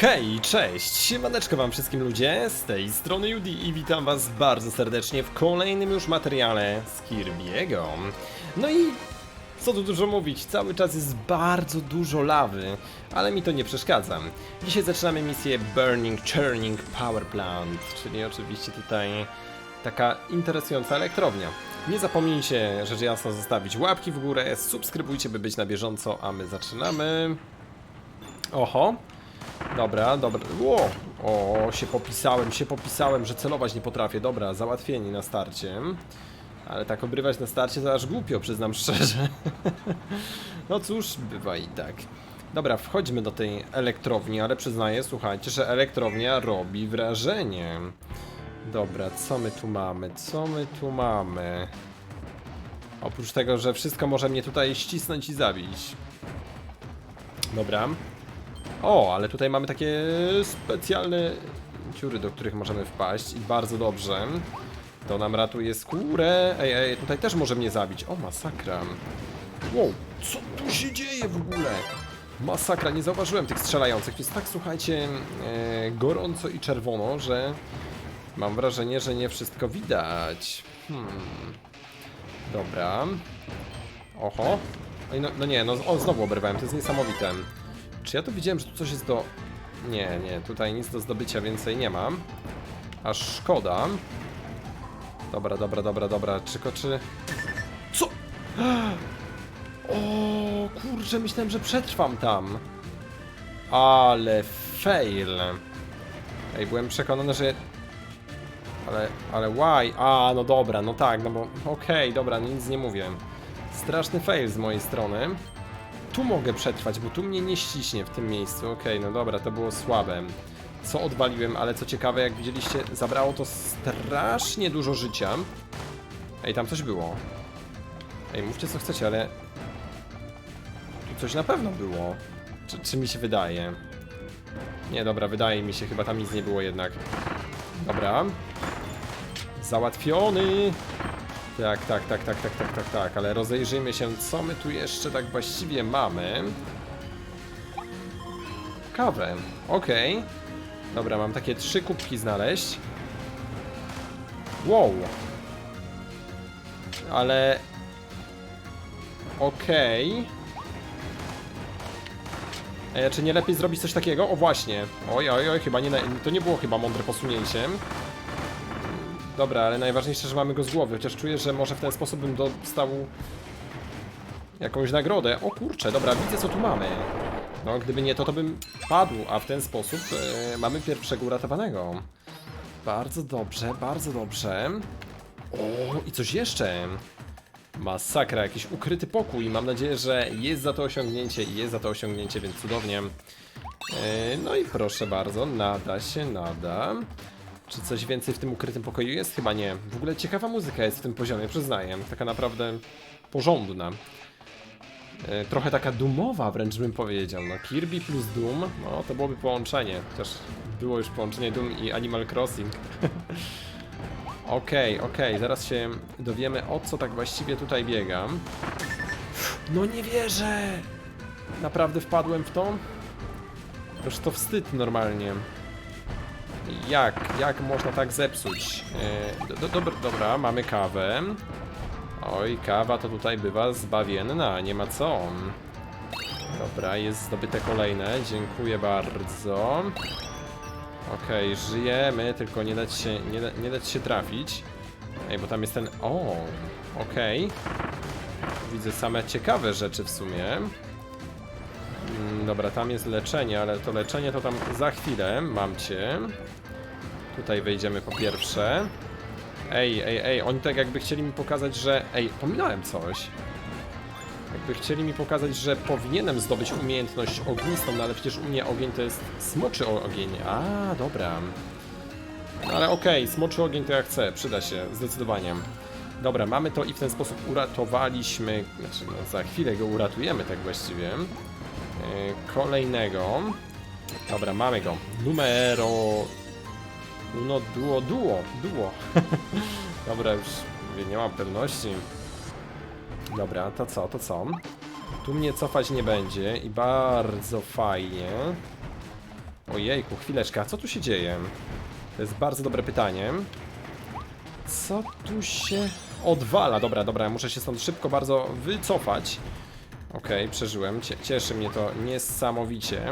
Hej, cześć! Siemaneczko wam wszystkim ludzie, z tej strony Judy i witam was bardzo serdecznie w kolejnym już materiale z Kirby'ego. No i co tu dużo mówić, cały czas jest bardzo dużo lawy, ale mi to nie przeszkadza. Dzisiaj zaczynamy misję Burning Churning Power Plant, czyli oczywiście tutaj taka interesująca elektrownia. Nie zapomnijcie, rzecz jasna, zostawić łapki w górę, subskrybujcie, by być na bieżąco, a my zaczynamy. Oho, Dobra, dobra. Ło! O, się popisałem, się popisałem, że celować nie potrafię. Dobra, załatwieni na starcie. Ale tak obrywać na starcie to aż głupio, przyznam szczerze. no cóż, bywa i tak. Dobra, wchodźmy do tej elektrowni, ale przyznaję, słuchajcie, że elektrownia robi wrażenie. Dobra, co my tu mamy? Co my tu mamy? Oprócz tego, że wszystko może mnie tutaj ścisnąć i zabić. Dobra. O, ale tutaj mamy takie specjalne dziury, do których możemy wpaść i bardzo dobrze. To nam ratuje skórę. Ej, ej, tutaj też może mnie zabić. O, masakra. Wow, co tu się dzieje w ogóle? Masakra, nie zauważyłem tych strzelających. To jest tak, słuchajcie, e, gorąco i czerwono, że mam wrażenie, że nie wszystko widać. Hmm. Dobra. Oho. No, no nie, no o, znowu oberwałem, to jest niesamowite. Czy ja tu widziałem, że tu coś jest do... Nie, nie, tutaj nic do zdobycia więcej nie mam. Aż szkoda. Dobra, dobra, dobra, dobra, tylko czy... Co? O, kurczę, myślałem, że przetrwam tam. Ale fail. Ej, byłem przekonany, że... Ale, ale why? A, no dobra, no tak, no bo... Okej, dobra, nic nie mówię. Straszny fail z mojej strony tu mogę przetrwać, bo tu mnie nie ściśnie w tym miejscu. Okej, no dobra, to było słabe. Co odwaliłem, ale co ciekawe, jak widzieliście, zabrało to strasznie dużo życia. Ej, tam coś było. Ej, mówcie co chcecie, ale... Tu coś na pewno było. Czy, czy mi się wydaje? Nie, dobra, wydaje mi się, chyba tam nic nie było jednak. Dobra. Załatwiony! Tak, tak, tak, tak, tak, tak, tak, tak, ale rozejrzyjmy się, co my tu jeszcze tak właściwie mamy. Kawę, okej. Dobra, mam takie trzy kubki znaleźć. Wow. Ale... Okej. Ej, czy nie lepiej zrobić coś takiego? O właśnie. Oj, oj, oj, chyba nie, na- to nie było chyba mądre posunięcie. Dobra, ale najważniejsze, że mamy go z głowy, chociaż czuję, że może w ten sposób bym dostał jakąś nagrodę. O kurczę, dobra, widzę co tu mamy. No, gdyby nie to, to bym padł, a w ten sposób e, mamy pierwszego uratowanego. Bardzo dobrze, bardzo dobrze. O, i coś jeszcze. Masakra, jakiś ukryty pokój. Mam nadzieję, że jest za to osiągnięcie i jest za to osiągnięcie, więc cudownie. E, no i proszę bardzo, nada się, nada. Czy coś więcej w tym ukrytym pokoju jest? Chyba nie. W ogóle ciekawa muzyka jest w tym poziomie, przyznaję. Taka naprawdę porządna. E, trochę taka dumowa wręcz bym powiedział. No Kirby plus Doom, no to byłoby połączenie. Chociaż było już połączenie Doom i Animal Crossing. Okej, okej, zaraz się dowiemy o co tak właściwie tutaj biegam. No nie wierzę! Naprawdę wpadłem w to? Już to wstyd normalnie. Jak? Jak można tak zepsuć? E, do, do, dobra, mamy kawę. Oj, kawa to tutaj bywa zbawienna, nie ma co. Dobra, jest zdobyte kolejne, dziękuję bardzo. Okej, żyjemy, tylko nie dać się, nie, nie dać się trafić. Ej, bo tam jest ten... O, okej. Widzę same ciekawe rzeczy w sumie. Mm, Dobra, tam jest leczenie, ale to leczenie to tam za chwilę. Mam cię. Tutaj wejdziemy po pierwsze. Ej, ej, ej, oni tak jakby chcieli mi pokazać, że... Ej, pominąłem coś. Jakby chcieli mi pokazać, że powinienem zdobyć umiejętność ognistą, no ale przecież u mnie ogień to jest smoczy ogień. A, dobra. No ale okej, smoczy ogień to ja chcę, przyda się, zdecydowanie. Dobra, mamy to i w ten sposób uratowaliśmy, znaczy no, za chwilę go uratujemy tak właściwie. Yy, kolejnego. Dobra, mamy go. Numero... No, duo, duo, duo. Dobra, już nie mam pewności. Dobra, to co, to co? Tu mnie cofać nie będzie i bardzo fajnie. Ojejku, chwileczkę, a co tu się dzieje? To jest bardzo dobre pytanie. Co tu się odwala? Dobra, dobra, muszę się stąd szybko bardzo wycofać. Okej, przeżyłem. Cie cieszy mnie to niesamowicie.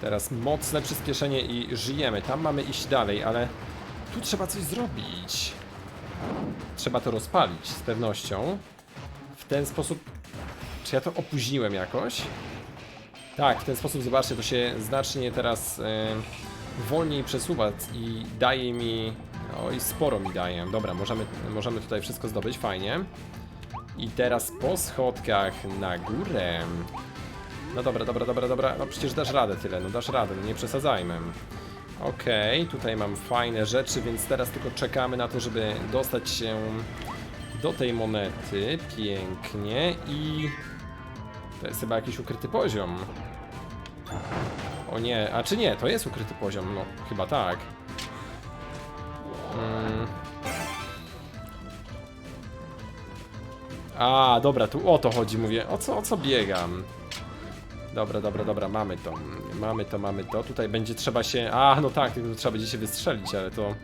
Teraz mocne przyspieszenie i żyjemy. Tam mamy iść dalej, ale tu trzeba coś zrobić. Trzeba to rozpalić z pewnością. W ten sposób. Czy ja to opóźniłem jakoś? Tak, w ten sposób zobaczcie, to się znacznie teraz e, wolniej przesuwa i daje mi. Oj, sporo mi daje. Dobra, możemy, możemy tutaj wszystko zdobyć, fajnie. I teraz po schodkach na górę. No dobra, dobra, dobra, dobra. No przecież dasz radę tyle, no dasz radę, no nie przesadzajmy. Okej, tutaj mam fajne rzeczy, więc teraz tylko czekamy na to, żeby dostać się do tej monety. Pięknie i... To jest chyba jakiś ukryty poziom. O nie, a czy nie, to jest ukryty poziom, no chyba tak. Mm. A, dobra, tu o to chodzi, mówię, o co, o co biegam? Dobra, dobra, dobra, mamy to, mamy to, mamy to, tutaj będzie trzeba się, a no tak, tylko trzeba będzie się wystrzelić, ale to,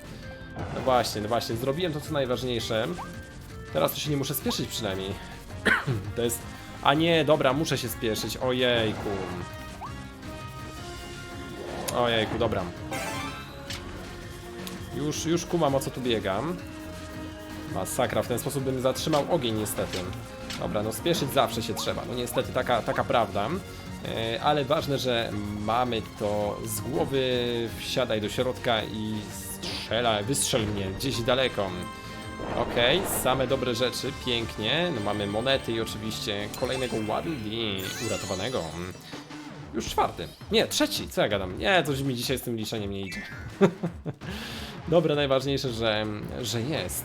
no właśnie, no właśnie, zrobiłem to co najważniejsze, teraz to się nie muszę spieszyć przynajmniej, to jest, a nie, dobra, muszę się spieszyć, ojejku, ojejku, dobra, już, już kumam o co tu biegam, Masakra, w ten sposób bym zatrzymał ogień niestety. Dobra, no spieszyć zawsze się trzeba, no niestety taka, taka prawda. E, ale ważne, że mamy to z głowy, wsiadaj do środka i strzela, wystrzel mnie gdzieś daleko. Okej, same dobre rzeczy, pięknie. No mamy monety i oczywiście kolejnego Waddle uratowanego. Już czwarty. Nie, trzeci, co ja gadam? Nie, coś mi dzisiaj z tym liczeniem nie idzie. Dobra, najważniejsze, że, że jest.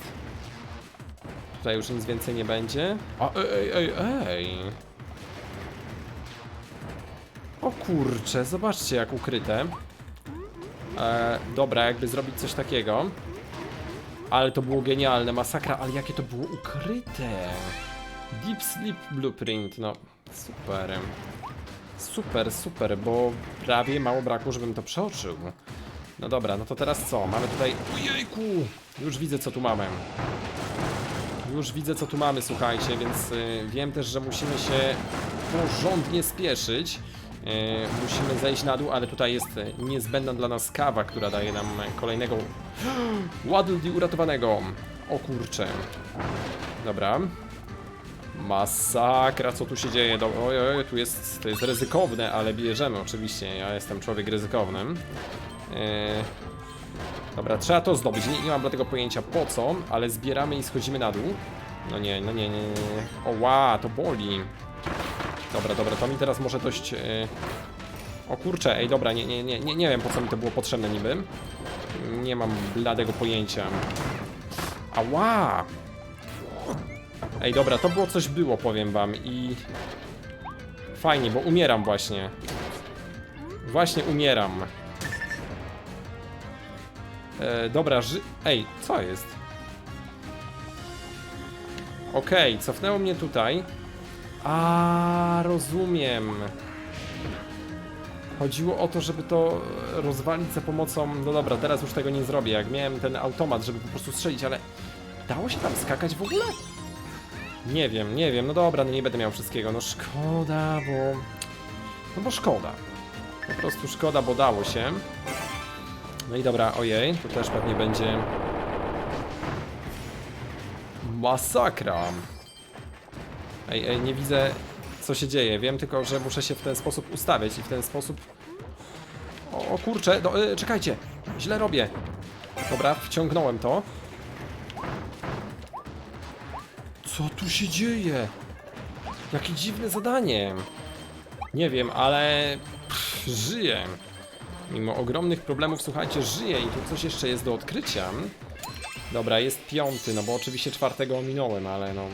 Tutaj już nic więcej nie będzie. O, ej, ej, ej. O kurcze, zobaczcie jak ukryte. E, dobra, jakby zrobić coś takiego. Ale to było genialne, masakra, ale jakie to było ukryte. Deep Sleep Blueprint, no super. Super, super, bo prawie mało brakło, żebym to przeoczył. No dobra, no to teraz co? Mamy tutaj... Ojejku! Już widzę co tu mamy. Już widzę co tu mamy, słuchajcie, więc y, wiem też, że musimy się porządnie spieszyć. Y, musimy zejść na dół, ale tutaj jest y, niezbędna dla nas kawa, która daje nam kolejnego Waddle uratowanego. O kurcze. Dobra. Masakra, co tu się dzieje? Oj, oj, tu jest, to jest ryzykowne, ale bierzemy oczywiście. Ja jestem człowiek ryzykownym. Yy... Dobra, trzeba to zdobyć. Nie, nie mam dlatego pojęcia po co, ale zbieramy i schodzimy na dół. No nie, no nie, nie, nie. O, to boli. Dobra, dobra, to mi teraz może dość... Yy... O kurczę, ej, dobra, nie, nie, nie, nie, nie wiem po co mi to było potrzebne niby. Nie mam bladego pojęcia. Ała! Ej, dobra, to było coś było, powiem wam i... Fajnie, bo umieram właśnie. Właśnie umieram. E, dobra, ży... Ej, co jest? Okej, cofnęło mnie tutaj. A, rozumiem. Chodziło o to, żeby to rozwalić za pomocą... No dobra, teraz już tego nie zrobię. Jak miałem ten automat, żeby po prostu strzelić, ale... Dało się tam skakać w ogóle? Nie wiem, nie wiem. No dobra, no nie będę miał wszystkiego. No szkoda, bo... No bo szkoda. Po prostu szkoda, bo dało się. No i dobra, ojej, tu też pewnie będzie... Masakra! Ej, ej, nie widzę co się dzieje. Wiem tylko, że muszę się w ten sposób ustawiać i w ten sposób... O, o kurczę, do, y, czekajcie! Źle robię. Dobra, wciągnąłem to. Co tu się dzieje? Jakie dziwne zadanie. Nie wiem, ale pff, żyję. Mimo ogromnych problemów, słuchajcie, żyję i tu coś jeszcze jest do odkrycia. Dobra, jest piąty, no bo oczywiście czwartego ominąłem, ale no...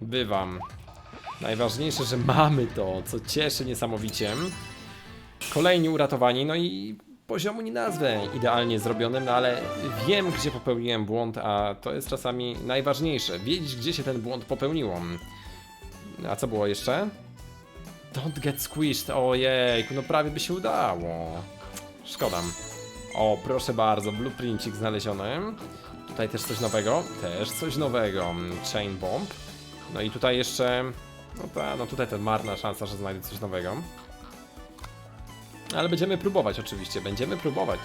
Bywam. Najważniejsze, że mamy to, co cieszy niesamowicie. Kolejni uratowani, no i poziomu nie nazwę idealnie zrobionym, no ale wiem, gdzie popełniłem błąd, a to jest czasami najważniejsze. Wiedzieć, gdzie się ten błąd popełniło. A co było jeszcze? Don't get squished, ojej, no prawie by się udało. Szkoda. O, proszę bardzo, blueprincik znaleziony. Tutaj też coś nowego. Też coś nowego. Chain bomb. No i tutaj jeszcze... No, ta, no tutaj to marna szansa, że znajdę coś nowego. Ale będziemy próbować oczywiście, będziemy próbować.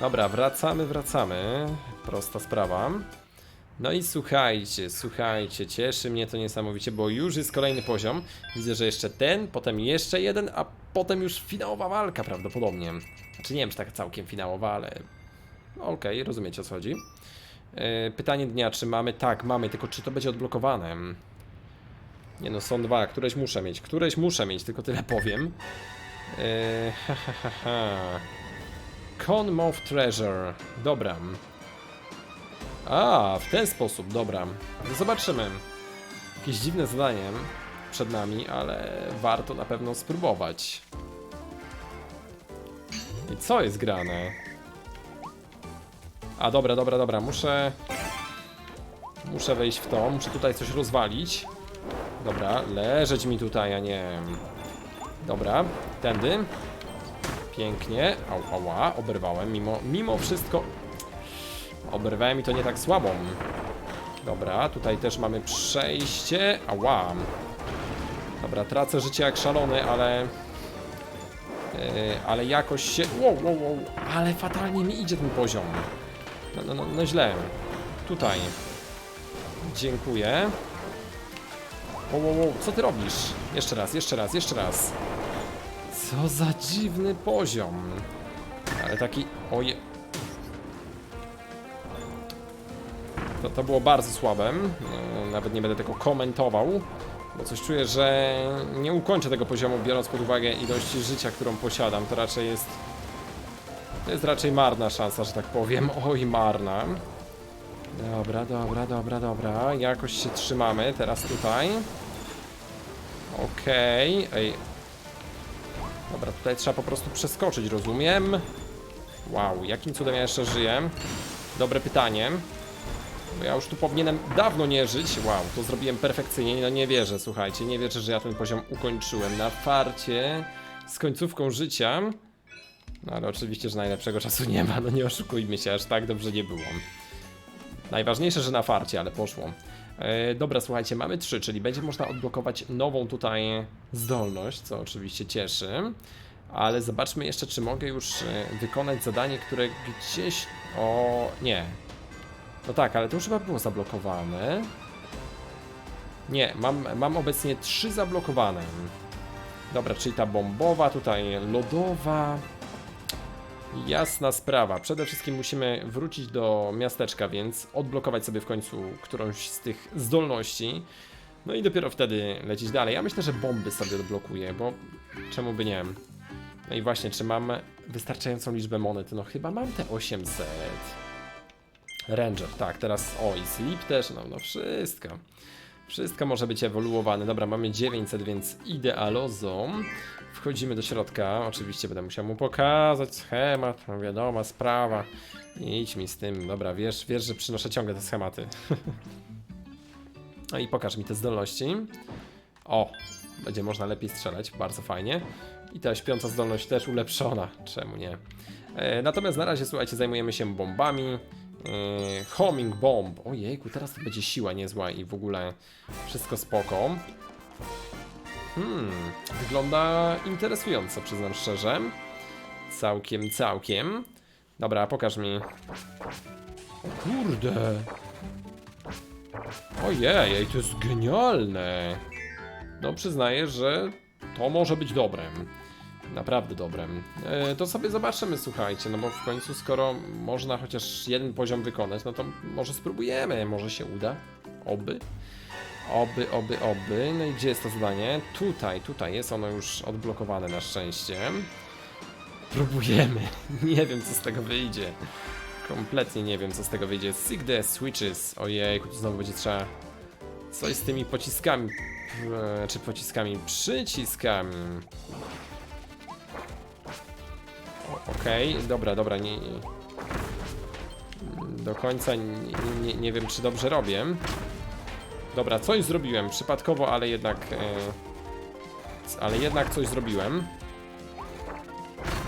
Dobra, wracamy, wracamy. Prosta sprawa. No i słuchajcie, słuchajcie, cieszy mnie to niesamowicie, bo już jest kolejny poziom. Widzę, że jeszcze ten, potem jeszcze jeden, a potem już finałowa walka prawdopodobnie. Znaczy nie wiem, czy tak całkiem finałowa, ale okej, rozumiecie o co chodzi. Yy, pytanie dnia, czy mamy? Tak, mamy, tylko czy to będzie odblokowane? Nie no, są dwa, któreś muszę mieć, któreś muszę mieć, tylko tyle powiem. Yy, ha, ha, ha, ha. Con Treasure, dobra. A, w ten sposób, dobra. Zobaczymy. Jakieś dziwne zadanie przed nami, ale warto na pewno spróbować. I co jest grane? A, dobra, dobra, dobra, muszę... Muszę wejść w to, muszę tutaj coś rozwalić. Dobra, leżeć mi tutaj, a nie... Dobra, tędy. Pięknie. Au, ała, oberwałem, mimo, mimo wszystko... Oberwałem i to nie tak słabo. Dobra, tutaj też mamy przejście. Ała. Dobra, tracę życie jak szalony, ale... Yy, ale jakoś się... Wow, wow, wow. Ale fatalnie mi idzie ten poziom. No, no, no, no źle. Tutaj. Dziękuję. Wow, wow, wow. Co ty robisz? Jeszcze raz, jeszcze raz, jeszcze raz. Co za dziwny poziom. Ale taki... Oje... To, było bardzo słabe. E, Nawet nie będę tego komentował, bo coś czuję, że nie ukończę tego poziomu, biorąc pod uwagę ilość życia, którą posiadam. To raczej jest. To jest raczej marna szansa, że tak powiem. Oj, marna. Dobra, dobra, dobra, dobra. Jakoś się trzymamy teraz tutaj. Okej. Ej. Dobra, tutaj trzeba po prostu przeskoczyć, rozumiem. Wow, jakim cudem ja jeszcze żyję? Dobre pytanie. Ja już tu powinienem dawno nie żyć. Wow, to zrobiłem perfekcyjnie. No nie wierzę, słuchajcie, nie wierzę, że ja ten poziom ukończyłem na farcie z końcówką życia. No ale oczywiście, że najlepszego czasu nie ma, no nie oszukujmy się, aż tak dobrze nie było. Najważniejsze, że na farcie, ale poszło. E, dobra, słuchajcie, mamy trzy, czyli będzie można odblokować nową tutaj zdolność, co oczywiście cieszy. Ale zobaczmy jeszcze, czy mogę już e, wykonać zadanie, które gdzieś... O, nie, no tak, ale to już chyba było zablokowane. Nie, mam, mam obecnie trzy zablokowane. Dobra, czyli ta bombowa, tutaj lodowa. Jasna sprawa. Przede wszystkim musimy wrócić do miasteczka, więc odblokować sobie w końcu którąś z tych zdolności. No i dopiero wtedy lecieć dalej. Ja myślę, że bomby sobie odblokuję, bo czemu by nie? No i właśnie, czy mam wystarczającą liczbę monet? No chyba mam te 800. Ranger, tak, teraz o i Sleep też, no, no wszystko. Wszystko może być ewoluowane. Dobra, mamy 900, więc idealozo. Wchodzimy do środka. Oczywiście będę musiał mu pokazać schemat, no wiadoma sprawa. Idź mi z tym. Dobra, wiesz, wiesz, że przynoszę ciągle te schematy. no i pokaż mi te zdolności. O, będzie można lepiej strzelać, bardzo fajnie. I ta śpiąca zdolność też ulepszona, czemu nie? E, natomiast na razie, słuchajcie, zajmujemy się bombami. Yy, homing bomb. Ojejku, teraz to będzie siła niezła i w ogóle wszystko spoko. Hmm, wygląda interesująco, przyznam szczerze. Całkiem, całkiem. Dobra, pokaż mi. O kurde. Ojej, to jest genialne. No, przyznaję, że to może być dobre. Naprawdę dobre. E, to sobie zobaczymy, słuchajcie, no bo w końcu skoro można chociaż jeden poziom wykonać, no to może spróbujemy, może się uda. Oby. Oby, oby, oby. No i gdzie jest to zadanie? Tutaj, tutaj jest ono już odblokowane na szczęście. Próbujemy. Nie wiem, co z tego wyjdzie. Kompletnie nie wiem, co z tego wyjdzie. Sig the switches. Ojej, tu znowu będzie trzeba coś z tymi pociskami. e, Czy pociskami? Przyciskami. Okej, dobra, dobra, nie. Do końca nie, nie, nie wiem, czy dobrze robię. Dobra, coś zrobiłem, przypadkowo, ale jednak... E, ale jednak coś zrobiłem.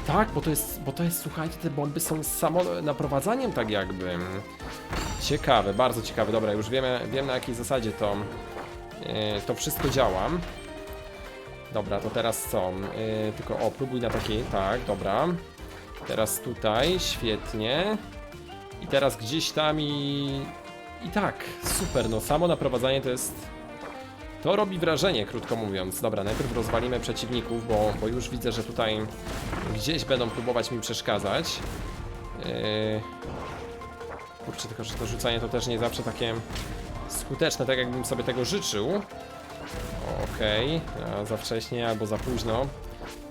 Tak, bo to jest, bo to jest, słuchajcie, te bomby są samo naprowadzaniem tak jakby. Ciekawe, bardzo ciekawe. Dobra, już wiemy, wiem na jakiej zasadzie to, yy, to wszystko działa. Dobra, to teraz co? Yy, tylko o, próbuj na takiej, tak, dobra. Teraz tutaj, świetnie. I teraz gdzieś tam i... I tak, super, no samo naprowadzanie to jest... To robi wrażenie, krótko mówiąc. Dobra, najpierw rozwalimy przeciwników, bo, bo już widzę, że tutaj gdzieś będą próbować mi przeszkadzać. Yy... Kurczę, tylko że to rzucanie to też nie zawsze takie skuteczne, tak jakbym sobie tego życzył. Okej, a za wcześnie albo za późno.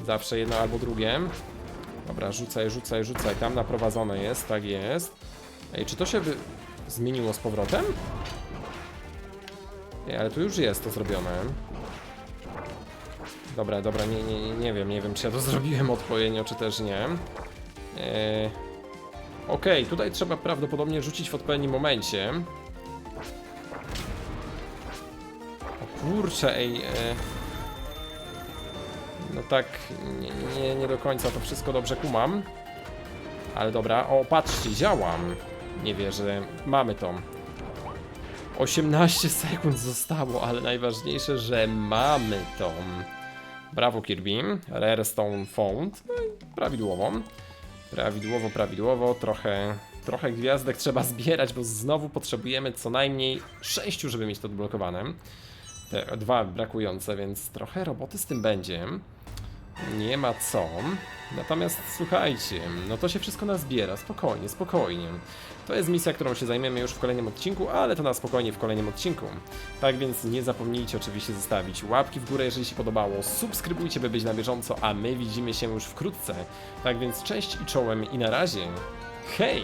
Zawsze jedno albo drugie. Dobra, rzucaj, rzucaj, rzucaj. Tam naprowadzone jest, tak jest. Ej, czy to się by zmieniło z powrotem? Ej, ale tu już jest to zrobione. Dobra, dobra, nie, nie, nie wiem, nie wiem, czy ja to zrobiłem odpowiednio, czy też nie. Eee, Okej, tutaj trzeba prawdopodobnie rzucić w odpowiednim momencie. Kurczę, ej. E... No tak, nie, nie, nie do końca to wszystko dobrze kumam. Ale dobra, o patrzcie, działam. Nie wierzę, mamy to. 18 sekund zostało, ale najważniejsze, że mamy to. Brawo Kirby, Rare Stone Found, no prawidłowo. Prawidłowo, prawidłowo, trochę, trochę gwiazdek trzeba zbierać, bo znowu potrzebujemy co najmniej 6, żeby mieć to odblokowane. Te dwa brakujące, więc trochę roboty z tym będzie. Nie ma co. Natomiast słuchajcie, no to się wszystko nazbiera, spokojnie, spokojnie. To jest misja, którą się zajmiemy już w kolejnym odcinku, ale to na spokojnie w kolejnym odcinku. Tak więc nie zapomnijcie oczywiście zostawić łapki w górę, jeżeli się podobało, subskrybujcie, by być na bieżąco, a my widzimy się już wkrótce. Tak więc cześć i czołem i na razie. Hej!